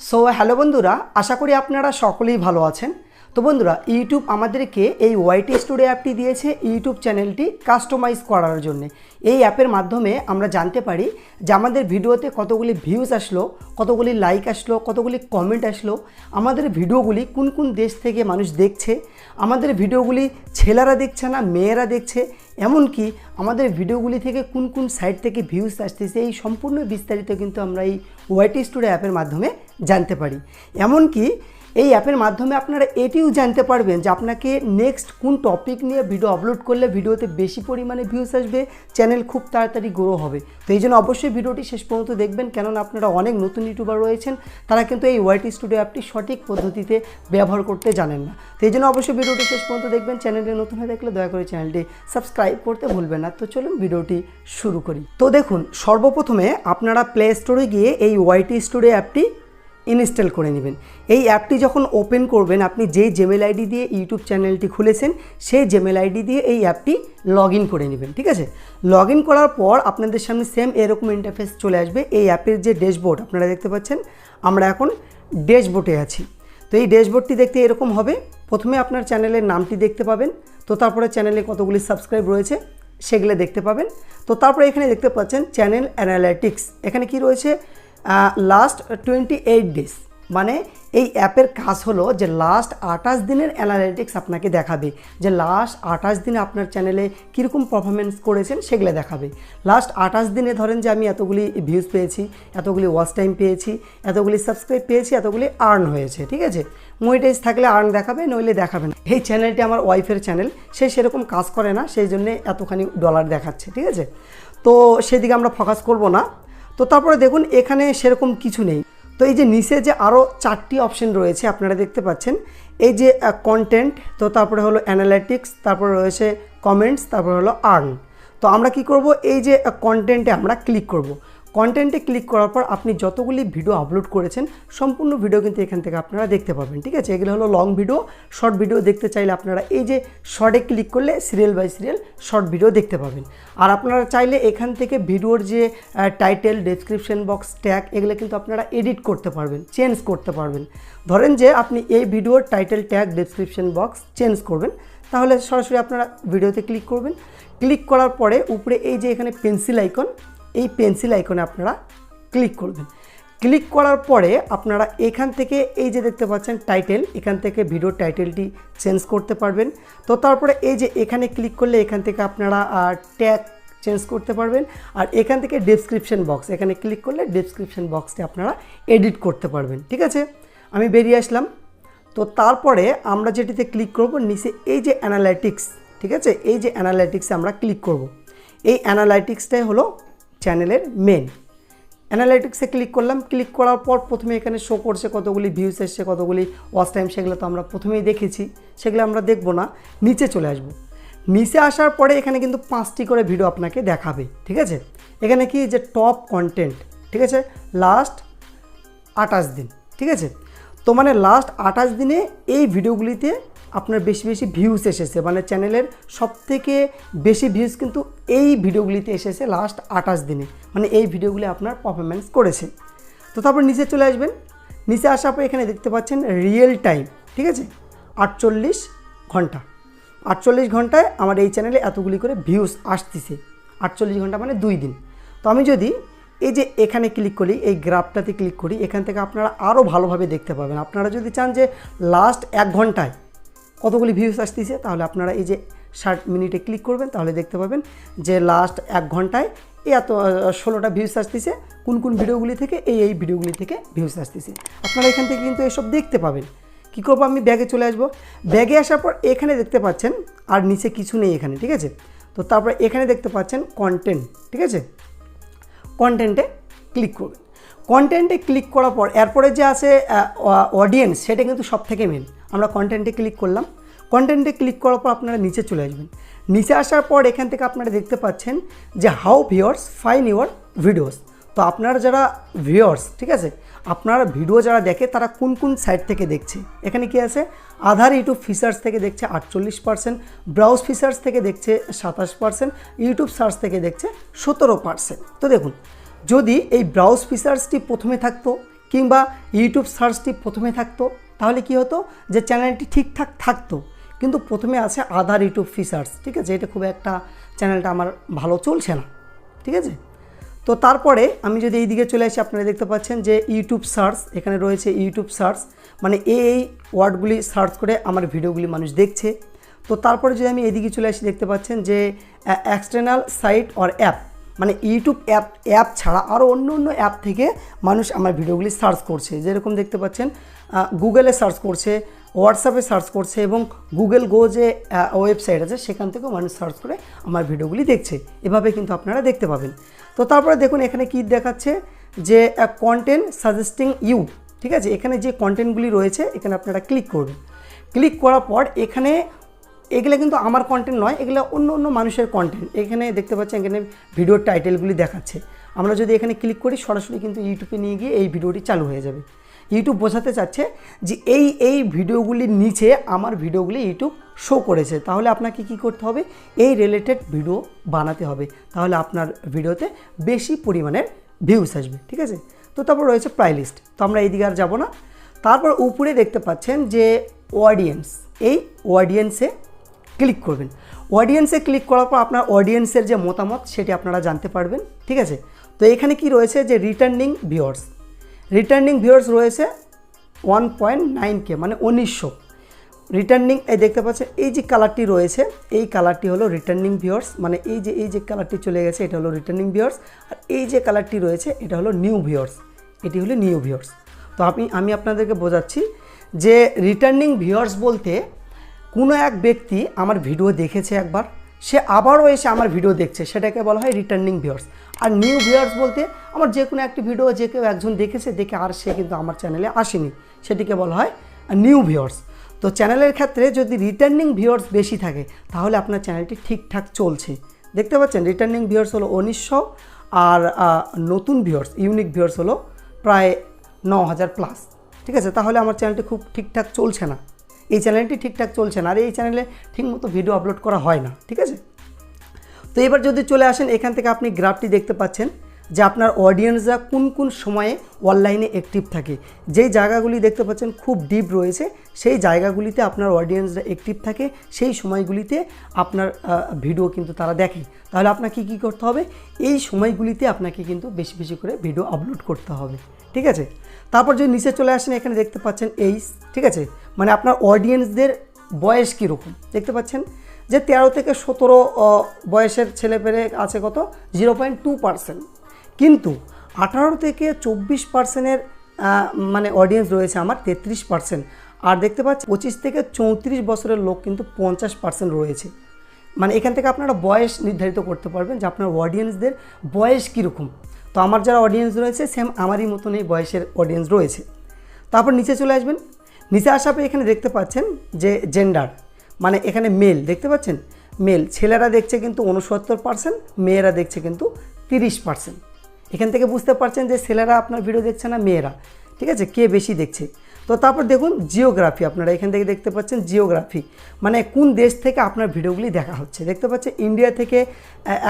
So hello বন্ধুরা আশা করি আপনারা সকলেই ভালো আছেন। তো বন্ধুরা ইউটিউব আমাদেরকে এই ওয়াইটি স্টুডিও অ্যাপটি দিয়েছে। ইউটিউব চ্যানেলটি কাস্টমাইজ করার জন্য। এই অ্যাপের মাধ্যমে আমরা জানতে পারি যে আমাদের ভিডিওতে কতগুলি ভিউজ আসলো, কতগুলি লাইক আসলো, কতগুলি কমেন্ট আসলো। আমাদের ভিডিওগুলি কোন কোন দেশ থেকে মানুষ দেখছে, আমাদের ভিডিওগুলি ছেলেরা দেখছে না মেয়েরা দেখছে, এমনকি আমাদের ভিডিওগুলি থেকে কোন কোন সাইট থেকে ভিউজ আসতেছে, এই সম্পূর্ণ বিস্তারিত কিন্তু আমরা এই ওয়াইটি স্টুডিও অ্যাপের মাধ্যমে জানতে পারি। এমনকি এই অ্যাপের মাধ্যমে আপনারা এটিও জানতে পারবেন যে আপনাকে নেক্সট কোন টপিক নিয়ে ভিডিও আপলোড করলে ভিডিওতে বেশি পরিমাণে ভিউজ আসবে চ্যানেল খুব তাড়াতাড়ি গ্রো হবে। তো এই জন্য অবশ্যই ভিডিওটি শেষ পর্যন্ত দেখবেন, কেননা আপনারা অনেক নতুন ইউটিউবার রয়েছেন, তারা কিন্তু এই ওয়াইটি স্টুডিও অ্যাপটি সঠিক পদ্ধতিতে ব্যবহার করতে জানেন না। তো এই জন্য অবশ্যই ভিডিওটি শেষ পর্যন্ত দেখবেন চ্যানেলটি নতুন হয়ে থাকলে দয়া করে চ্যানেলটি সাবস্ক্রাইব করতে ভুলবেন না। তো চলুন ভিডিওটি শুরু করি। তো দেখুন, সর্বপ্রথমে আপনারা প্লে স্টোরে গিয়ে এই ওয়াইটি স্টুডিও অ্যাপটি ইনস্টল করে নেবেন। এই অ্যাপটি যখন ওপেন করবেন, আপনি যেই জেমেল আইডি দিয়ে ইউটিউব চ্যানেলটি খুলেছেন, সেই জেমেল আইডি দিয়ে এই অ্যাপটি লগ ইন করে নেবেন, ঠিক আছে? লগ ইন করার পর আপনাদের সামনে সেম এরকম ইন্টারফেস চলে আসবে। এই অ্যাপের যে ড্যাশবোর্ড আপনারা দেখতে পাচ্ছেন, আমরা এখন ড্যাশবোর্ডে আছি। তো এই ড্যাশবোর্ডটি দেখতে এরকম হবে। প্রথমে আপনার চ্যানেলের নামটি দেখতে পাবেন। তো তারপরে চ্যানেলে কতগুলি সাবস্ক্রাইব রয়েছে, সেগুলো দেখতে পাবেন। তো তারপরে এখানে দেখতে পাচ্ছেন চ্যানেল অ্যানালাইটিক্স এখানে কি রয়েছে? লাস্ট টোয়েন্টি এইট ডেজ মানে এই অ্যাপের কাজ হলো যে লাস্ট আঠাশ দিনের অ্যানালিটিক্স আপনাকে দেখাবে। যে লাস্ট আঠাশ দিনে আপনার চ্যানেলে কীরকম পারফরমেন্স করেছেন সেগুলো দেখাবে। লাস্ট আঠাশ দিনে ধরেন যে আমি এতগুলি ভিউজ পেয়েছি, এতগুলি ওয়াচ টাইম পেয়েছি, এতগুলি সাবস্ক্রাইব পেয়েছি, এতগুলি আর্ন হয়েছে, ঠিক আছে? মনিটাইজ থাকলে আর্ন দেখাবে, নইলে দেখাবে না। এই চ্যানেলটি আমার ওয়াইফের চ্যানেল সে সেরকম কাজ করে না, সেই জন্যে এতখানি ডলার দেখাচ্ছে, ঠিক আছে? তো সেদিকে আমরা ফোকাস করব না। তো তারপরে দেখুন, এখানে সেরকম কিছু নেই। তো এই যে নিচে যে আরও চারটি অপশন রয়েছে, আপনারা দেখতে পাচ্ছেন। এই যে কন্টেন্ট তো তারপরে হলো অ্যানালাইটিক্স তারপরে রয়েছে কমেন্টস তারপরে হলো আর্ন তো আমরা কি করব? এই যে কন্টেন্টে আমরা ক্লিক করব। কন্টেন্টে ক্লিক করার পর আপনি যতগুলি ভিডিও আপলোড করেছেন, সম্পূর্ণ ভিডিও কিন্তু এখান থেকে আপনারা দেখতে পাবেন, ঠিক আছে? এগুলো হলো লং ভিডিও শর্ট ভিডিও দেখতে চাইলে আপনারা এই যে শর্টে ক্লিক করলে serial by serial short video দেখতে পাবেন। আর আপনারা চাইলে এখান থেকে ভিডিওর যে টাইটেল ডেসক্রিপশন বক্স ট্যাগ এগুলো কিন্তু আপনারা এডিট করতে পারবেন চেঞ্জ করতে পারবেন। ধরেন যে আপনি এই ভিডিওর title tag description box change করবেন, তাহলে সরাসরি আপনারা ভিডিওতে ক্লিক করবেন। ক্লিক করার পরে উপরে এই যে এখানে পেন্সিল আইকন এই পেন্সিল আইকনে আপনারা ক্লিক করবেন। ক্লিক করার পরে আপনারা এখান থেকে এই যে দেখতে পাচ্ছেন টাইটেল এখান থেকে ভিডিও টাইটেলটি চেঞ্জ করতে পারবেন। তো তারপরে এই যে এখানে ক্লিক করলে এখান থেকে আপনারা ট্যাগ চেঞ্জ করতে পারবেন। আর এখান থেকে ডেসক্রিপশন বক্স এখানে ক্লিক করলে ডেসক্রিপশন বক্সটি আপনারা এডিট করতে পারবেন। ঠিক আছে? আমি বেরিয়ে আসলাম। তো তারপরে আমরা যেটিতে ক্লিক করব, নিচে এই যে অ্যানালাইটিক্স ঠিক আছে? এই যে অ্যানালাইটিক্সে আমরা ক্লিক করব। এই অ্যানালাইটিক্সটাই হলো চ্যানেলের মেন অ্যানালাইটিক্সে ক্লিক করলাম ক্লিক করার পর প্রথমে এখানে শো করছে কতগুলি ভিউস এসছে, কতগুলি ওয়াচ টাইম সেগুলো তো আমরা প্রথমেই দেখেছি। সেগুলো আমরা দেখব না, নিচে চলে আসব। নিচে আসার পরে এখানে কিন্তু পাঁচটি করে ভিডিও আপনাকে দেখাবে, ঠিক আছে? এখানে কি যে টপ কন্টেন্ট ঠিক আছে? লাস্ট আঠাশ দিন, ঠিক আছে? তো মানে লাস্ট আঠাশ দিনে এই ভিডিওগুলিতে আপনার বেশি বেশি ভিউজ এসেছে। মানে চ্যানেলের সব থেকে বেশি ভিউজ কিন্তু এই ভিডিওগুলিতে এসেছে লাস্ট আঠাশ দিনে। মানে এই ভিডিওগুলি আপনার পারফরমেন্স করেছে। তো তারপর নিচে চলে আসবেন। নিচে আসার পর এখানে দেখতে পাচ্ছেন রিয়েল টাইম ঠিক আছে? আটচল্লিশ ঘণ্টা। আটচল্লিশ ঘন্টায় আমার এই চ্যানেলে এতগুলি করে ভিউজ আসতেছে। আটচল্লিশ ঘণ্টা মানে দুই দিন। তো আমি যদি এই যে এখানে ক্লিক করি, এই গ্রাফটাতে ক্লিক করি, এখান থেকে আপনারা আরও ভালোভাবে দেখতে পাবেন। আপনারা যদি চান যে লাস্ট এক ঘন্টায় কতগুলি ভিউজ আসতেছে, তাহলে আপনারা এই যে ষাট মিনিটে ক্লিক করবেন, তাহলে দেখতে পাবেন যে লাস্ট এক ঘন্টায় এত ষোলোটা ভিউস আসতেছে, কোন কোন ভিডিওগুলি থেকে এই এই ভিডিওগুলি থেকে ভিউজ আসতেছে। আপনারা এখান থেকে কিন্তু এসব দেখতে পাবেন। কী করব আমি? ব্যাগে চলে আসব। ব্যাগে আসার পর এখানে দেখতে পাচ্ছেন, আর নিচে কিছু নেই এখানে, ঠিক আছে? তো তারপরে এখানে দেখতে পাচ্ছেন কন্টেন্ট ঠিক আছে? কন্টেন্টে ক্লিক করবেন। কন্টেন্টে ক্লিক করার পর, এরপরে যে আছে অডিয়েন্স সেটা কিন্তু সব থেকে মেন আমরা কন্টেন্টে ক্লিক করলাম। কন্টেন্টে ক্লিক করার পর আপনারা নিচে চলে আসবেন। নিচে আসার পর এখান থেকে আপনারা দেখতে পাচ্ছেন যে how viewers find your videos তো আপনারা যারা ভিওর্স ঠিক আছে, আপনারা ভিডিও যারা দেখে তারা কোন কোন সাইট থেকে দেখছে? এখানে কি আছে? আধার ইউটিউব ফিচার্স থেকে দেখছে আটচল্লিশ পার্সেন্ট ব্রাউজ ফিচার্স থেকে দেখছে সাতাশ পার্সেন্ট ইউটিউব সার্চ থেকে দেখছে সতেরো পার্সেন্ট তো দেখুন, যদি এই ব্রাউজ ফিচার্সটি প্রথমে থাকতো কিংবা ইউটিউব সার্চটি প্রথমে থাকতো তাহলে কি হতো? যে চ্যানেলটি ঠিকঠাক থাকতো। কিন্তু প্রথমে আছে আধার ইউটিউব ফিচার্স ঠিক আছে? এটা খুব একটা চ্যানেলটা আমার ভালো চলছে না, ঠিক আছে? তো তারপরে আমি যদি এই দিকে চলে আসি, আপনারা দেখতে পাচ্ছেন যে ইউটিউব সার্চ এখানে রয়েছে ইউটিউব সার্চ মানে এই এই ওয়ার্ডগুলি সার্চ করে আমার ভিডিওগুলি মানুষ দেখছে। তো তারপরে যদি আমি এদিকে চলে আসি, দেখতে পাচ্ছেন যে এক্সটার্নাল সাইট অর অ্যাপ মানে ইউটিউব অ্যাপ অ্যাপ ছাড়া আরও অন্য অন্য অ্যাপ থেকে মানুষ আমার ভিডিওগুলি সার্চ করছে। যেরকম দেখতে পাচ্ছেন গুগলে সার্চ করছে হোয়াটসঅ্যাপে সার্চ করছে এবং গুগল গো যে ওয়েবসাইট আছে, সেখান থেকেও মানুষ সার্চ করে আমার ভিডিওগুলি দেখছে। এভাবে কিন্তু আপনারা দেখতে পাবেন। তো তারপরে দেখুন, এখানে কি দেখাচ্ছে যে কন্টেন্ট সাজেস্টিং ইউ ঠিক আছে? এখানে যে কন্টেন্টগুলি রয়েছে, এখানে আপনারা ক্লিক করবেন। ক্লিক করার পর এখানে এগুলো কিন্তু আমার কন্টেন্ট নয়, এগুলো অন্য অন্য মানুষের কন্টেন্ট এখানে দেখতে পাচ্ছেন, এখানে ভিডিওর টাইটেলগুলি দেখাচ্ছে। আমরা যদি এখানে ক্লিক করি, সরাসরি কিন্তু ইউটিউবে নিয়ে গিয়ে এই ভিডিওটি চালু হয়ে যাবে। ইউটিউব বোঝাতে চাচ্ছে যে এই এই ভিডিওগুলির নিচে আমার ভিডিওগুলি ইউটিউব শো করেছে। তাহলে আপনাকে কি করতে হবে? এই রিলেটেড ভিডিও বানাতে হবে। তাহলে আপনার ভিডিওতে বেশি পরিমাণের ভিউস আসবে, ঠিক আছে? তো তারপর রয়েছে প্রাই লিস্ট তো আমরা এইদিকে আর যাব না। তারপর উপরে দেখতে পাচ্ছেন যে অডিয়েন্স এই অডিয়েন্সে ক্লিক করবেন। অডিয়েন্সে ক্লিক করার পর আপনার অডিয়েন্সের যে মতামত সেটি আপনারা জানতে পারবেন, ঠিক আছে? তো এখানে কি রয়েছে যে রিটার্নিং ভিওর্স রিটার্নিং ভিওর্স রয়েছে ওয়ান পয়েন্ট নাইন কে মানে উনিশশো। রিটার্নিং এই দেখতে পাচ্ছেন, এই যে কালারটি রয়েছে, এই কালারটি হলো রিটার্নিং ভিওর্স মানে এই যে এই যে কালারটি চলে গেছে, এটা হলো রিটার্নিং ভিওর্স আর এই যে কালারটি রয়েছে, এটা হলো নিউ ভিওর্স এটি হলো নিউ ভিওর্স তো আমি আমি আপনাদেরকে বোঝাচ্ছি যে রিটার্নিং ভিওর্স বলতে কোনো এক ব্যক্তি আমার ভিডিও দেখেছে একবার, সে আবারও এসে আমার ভিডিও দেখছে, সেটাকে বলা হয় রিটার্নিং ভিউয়ার্স আর নিউ ভিউয়ার্স বলতে আমার যে কোনো একটি ভিডিও যে কেউ একজন দেখেছে, দেখে আর সে কিন্তু আমার চ্যানেলে আসেনি। সেটিকে বলা হয় নিউ ভিউয়ার্স তো চ্যানেলের ক্ষেত্রে যদি রিটার্নিং ভিউয়ার্স বেশি থাকে, তাহলে আপনার চ্যানেলটি ঠিকঠাক চলছে। দেখতে পাচ্ছেন রিটার্নিং ভিউয়ার্স হলো উনিশশো আর নতুন ভিউয়ার্স ইউনিক ভিউয়ার্স হলো প্রায় ন হাজার প্লাস ঠিক আছে? তাহলে আমার চ্যানেলটি খুব ঠিকঠাক চলছে না। এই চ্যানেলটি ঠিকঠাক চলছে না, আর এই চ্যানেলে ঠিকমতো ভিডিও আপলোড করা হয় না, ঠিক আছে? তো এবার যদি চলে আসেন, এখান থেকে আপনি গ্রাফটি দেখতে পাচ্ছেন যে আপনার অডিয়েন্সরা কোন কোন সময়ে অনলাইনে অ্যাক্টিভ থাকে। যেই জায়গাগুলি দেখতে পাচ্ছেন খুব ডিপ রয়েছে, সেই জায়গাগুলিতে আপনার অডিয়েন্সরা অ্যাক্টিভ থাকে, সেই সময়গুলিতে আপনার ভিডিও কিন্তু তারা দেখে। তাহলে আপনাকে কী করতে হবে? এই সময়গুলিতে আপনাকে কিন্তু বেশি বেশি করে ভিডিও আপলোড করতে হবে, ঠিক আছে? তারপর যদি নিচে চলে আসেন, এখানে দেখতে পাচ্ছেন এইস ঠিক আছে? মানে আপনার অডিয়েন্সদের বয়স কীরকম? দেখতে পাচ্ছেন যে তেরো থেকে সতেরো বয়সের ছেলেপেলে আছে কত? Zero point two percent. কিন্তু আঠারো থেকে চব্বিশ পার্সেন্টের মানে অডিয়েন্স রয়েছে আমার তেত্রিশ পার্সেন্ট। আর দেখতে পাচ্ছি পঁচিশ থেকে চৌত্রিশ বছরের লোক কিন্তু পঞ্চাশ পার্সেন্ট রয়েছে। মানে এখান থেকে আপনারা বয়স নির্ধারিত করতে পারবেন যে আপনার অডিয়েন্সদের বয়স কীরকম। তো আমার যারা অডিয়েন্স রয়েছে সেম আমারই মতন এই বয়সের অডিয়েন্স রয়েছে। তারপর নিচে চলে আসবেন। নিচে আসা পর এখানে দেখতে পাচ্ছেন যে জেন্ডার মানে এখানে মেল দেখতে পাচ্ছেন? মেল ছেলেরা দেখছে কিন্তু উনসত্তর পার্সেন্ট মেয়েরা দেখছে কিন্তু তিরিশ পার্সেন্ট এখান থেকে বুঝতে পারছেন যে ছেলেরা আপনার ভিডিও দেখছে না, মেয়েরা। ঠিক আছে? কে বেশি দেখছে? তো তারপর দেখুন জিওগ্রাফি, আপনারা এখান থেকে দেখতে পাচ্ছেন জিওগ্রাফি। মানে কোন দেশ থেকে আপনার ভিডিওগুলি দেখা হচ্ছে? দেখতে পাচ্ছেন ইন্ডিয়া থেকে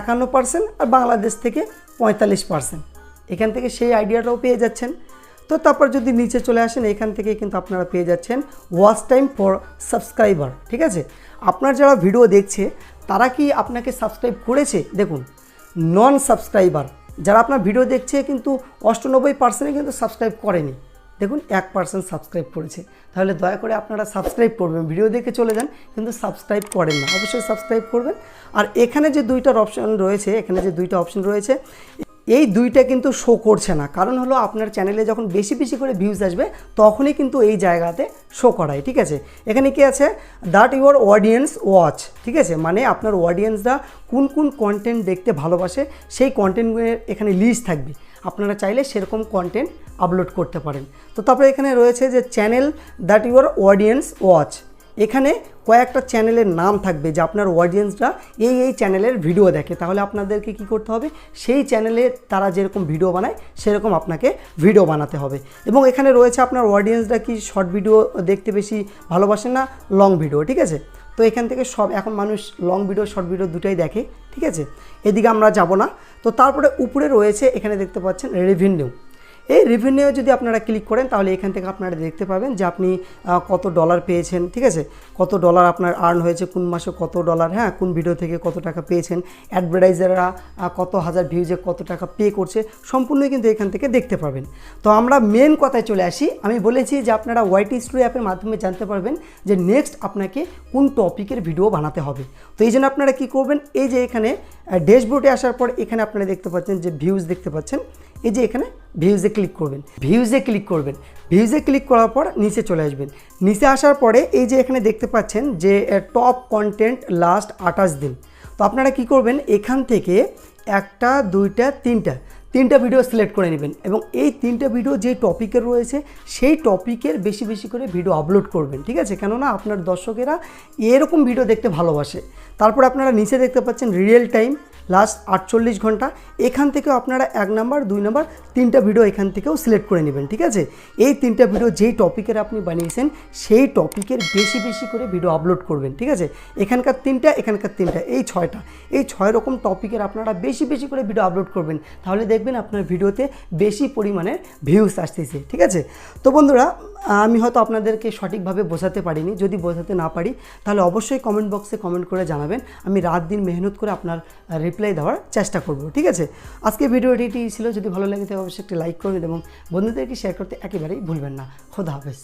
একান্ন পার্সেন্ট আর বাংলাদেশ থেকে পঁয়তাল্লিশ পার্সেন্ট এখান থেকে সেই আইডিয়াটাও পেয়ে যাচ্ছেন। তো তারপর যদি নিচে চলে আসেন, এখান থেকে কিন্তু আপনারা পেয়ে যাচ্ছেন ওয়াচ টাইম ফর সাবস্ক্রাইবার ঠিক আছে? আপনার যারা ভিডিও দেখছে, তারা কি আপনাকে সাবস্ক্রাইব করেছে? দেখুন নন সাবস্ক্রাইবার যারা আপনার ভিডিও দেখছে কিন্তু অষ্টানব্বই পার্সেন্টই কিন্তু সাবস্ক্রাইব করেনি। দেখুন, এক পার্সেন্ট সাবস্ক্রাইব করেছে। তাহলে দয়া করে আপনারা সাবস্ক্রাইব করবেন। ভিডিও দেখে চলে যান, কিন্তু সাবস্ক্রাইব করেন না। অবশ্যই সাবস্ক্রাইব করবেন। আর এখানে যে দুইটার অপশন রয়েছে, এখানে যে দুইটা অপশন রয়েছে, এই দুইটা কিন্তু শো করছে না। কারণ হলো, আপনার চ্যানেলে যখন বেশি বেশি করে ভিউজ আসবে, তখনই কিন্তু এই জায়গাতে শো করায়, ঠিক আছে? এখানে কি আছে? দ্যাট ইউর অডিয়েন্স ওয়াচ ঠিক আছে? মানে আপনার অডিয়েন্সরা কোন কোন কন্টেন্ট দেখতে ভালোবাসে, সেই কন্টেন্টগুলোর এখানে লিস্ট থাকবে। আপনারা চাইলে সেরকম কন্টেন্ট আপলোড করতে পারেন। তো তারপরে এখানে রয়েছে যে channel that your audience watch এখানে কয়েকটা চ্যানেলের নাম থাকবে যে আপনার অডিয়েন্সরা এই এই চ্যানেলের ভিডিও দেখে। তাহলে আপনাদেরকে কি করতে হবে? সেই চ্যানেলে তারা যেরকম ভিডিও বানায়, সেরকম আপনাকে ভিডিও বানাতে হবে। এবং এখানে রয়েছে আপনার অডিয়েন্সরা কি শর্ট ভিডিও দেখতে বেশি ভালোবাসে না লং ভিডিও ঠিক আছে? তো এখান থেকে সব, এখন মানুষ লং ভিডিও শর্ট ভিডিও দুটাই দেখে, ঠিক আছে? এদিকে আমরা যাব না। তো তারপরে উপরে রয়েছে, এখানে দেখতে পাচ্ছেন রেভিনিউ এই রেভিনিউ যদি আপনারা ক্লিক করেন, তাহলে এখান থেকে আপনারা দেখতে পাবেন যে আপনি কত ডলার পেয়েছেন, ঠিক আছে? কত ডলার আপনার আর্ন হয়েছে, কোন মাসে কত ডলার হ্যাঁ কোন ভিডিও থেকে কত টাকা পেয়েছেন অ্যাডভার্টাইজাররা কত হাজার ভিউজে কত টাকা পে করছে, সম্পূর্ণই কিন্তু এখান থেকে দেখতে পাবেন। তো আমরা মেন কথায় চলে আসি। আমি বলেছি যে আপনারা ওয়াইটি স্টুডিও অ্যাপের মাধ্যমে জানতে পারবেন যে নেক্সট আপনাকে কোন টপিকের ভিডিও বানাতে হবে। তো এই জন্য আপনারা কী করবেন, এই যে এখানে ড্যাশবোর্ডে আসার পর এখানে আপনারা দেখতে পাচ্ছেন যে ভিউজ দেখতে পাচ্ছেন। এই যে এখানে ভিউজে ক্লিক করবেন। ভিউজে ক্লিক করবেন। ভিউজে ক্লিক করার পর নিচে চলে আসবেন। নিচে আসার পরে এই যে এখানে দেখতে পাচ্ছেন যে টপ কন্টেন্ট লাস্ট আঠাশ দিন। তো আপনারা কি করবেন? এখান থেকে একটা, দুইটা, তিনটা। তিনটা ভিডিও সিলেক্ট করে নেবেন এবং এই তিনটা ভিডিও যে টপিকের রয়েছে, সেই টপিকের বেশি বেশি করে ভিডিও আপলোড করবেন, ঠিক আছে? কেননা আপনার দর্শকেরা এরকম ভিডিও দেখতে ভালোবাসে। তারপর আপনারা নিচে দেখতে পাচ্ছেন রিয়েল টাইম লাস্ট আটচল্লিশ ঘণ্টা। এখান থেকেও আপনারা এক নাম্বার দুই নাম্বার তিনটা ভিডিও এখান থেকেও সিলেক্ট করে নেবেন, ঠিক আছে? এই তিনটা ভিডিও যেই টপিকের আপনি বানিয়েছেন, সেই টপিকের বেশি বেশি করে ভিডিও আপলোড করবেন, ঠিক আছে? এখানকার তিনটা এখানকার তিনটা, এই ছয়টা। এই ছয় রকম টপিকের আপনারা বেশি বেশি করে ভিডিও আপলোড করবেন। তাহলে দেখবেন আপনার ভিডিওতে বেশি পরিমাণে ভিউজ আসতেছে, ঠিক আছে? তো বন্ধুরা, আমি হয়তো আপনাদেরকে সঠিকভাবে বোঝাতে পারিনি, যদি বোঝাতে না পারি, তাহলে অবশ্যই কমেন্ট বক্সে কমেন্ট করে জানাবেন। আমি রাত দিন মেহনত করে আপনার রিপ্লাই দেওয়ার চেষ্টা করব, ঠিক আছে? আজকে ভিডিও এটি ছিল, যদি ভালো লাগে তাহলে অবশ্যই একটি লাইক করবেন এবং বন্ধুদেরকে শেয়ার করতে একেবারেই ভুলবেন না। খোদা হাফেজ।